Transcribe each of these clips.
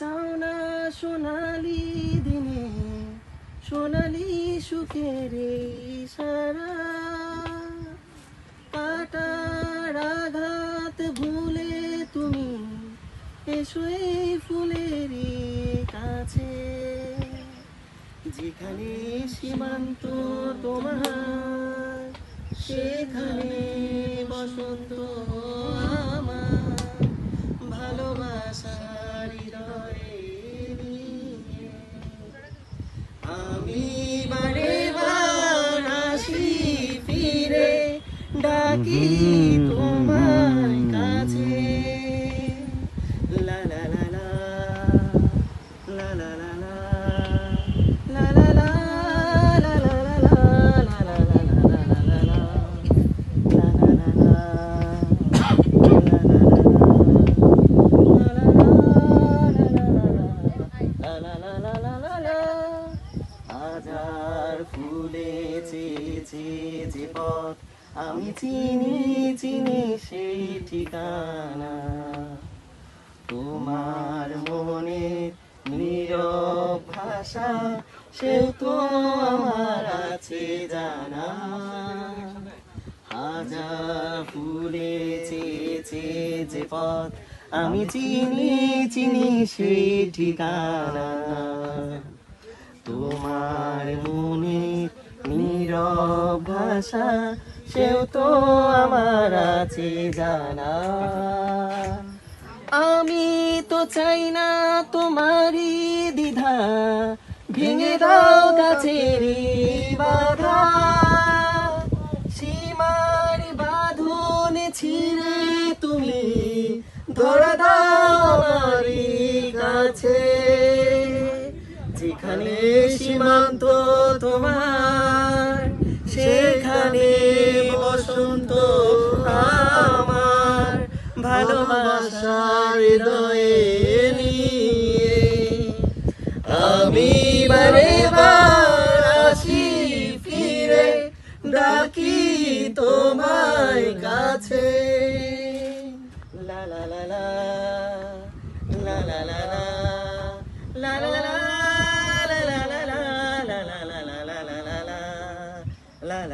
চাও না সোনালি দিনে, সোনালি সুখের সারা কাটার আঘাত ভুলে তুমি এসো এই ফুলের কাছে। যেখানে সীমান্ত তোমার, সেখানে be যে পথ আমি চিনি চিনি সেই ঠিকানা। তোমার মনে নীরব ভাষা, সে তো আমার আছে জানা। হাজার ফুলে চেয়েছে যে পথ আমি চিনি চিনি সেই ঠিকানা। ভাষা সেও তো আমার আছে জানা। আমি তো চাই না তোমারই দ্বিধা, ভেঙে দাও গাছের বাধা। সীমার বাঁধন ছিঁড়ে তুমি ধরা দাও কাছে। যেখানে সীমান্ত তোমার ভালোবাসার হৃদয়ে নিয়ে আমি বারে বার আসি ফিরে ডাকি তোমায় কাছে লা লা লা লা লা লা লা লা লা লা la la la la la la la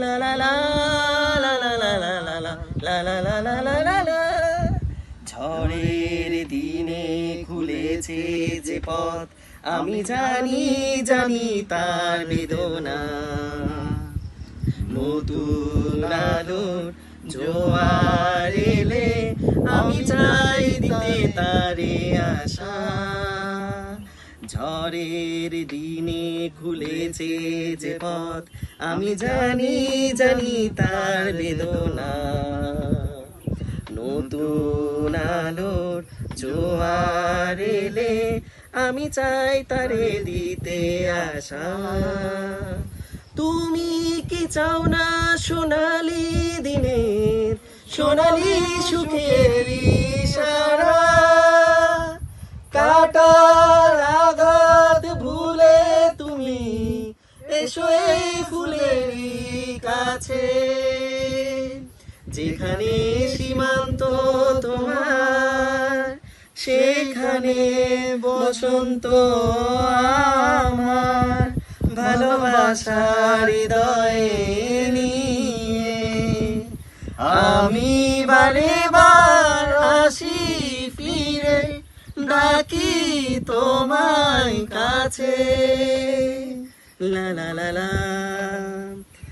la la la la la ঝড়ের দিনে খুলেছে যে পথ, আমি জানি জানি তার বেদনা। নতুন আলোর জোয়ার এলে আমি চাই দিতে তারে আস ঝড়ের দিনে খুলেছে যে পথ আমি জানি জানি তার বেদনা। নতুন আলোর জোয়ার এলে আমি চাই তারে দিতে আশা। তুমি কি চাও না সোনালি দিনের সোনালি সুখের কাছে যেখানে সীমান্ত তোমার, সেখানে বসন্ত আমার। ভালোবাসার হৃদয়ে নিয়ে আমি বারে বার আসি ফিরে, ডাকি তোমায় কাছে। লা লা লা লা।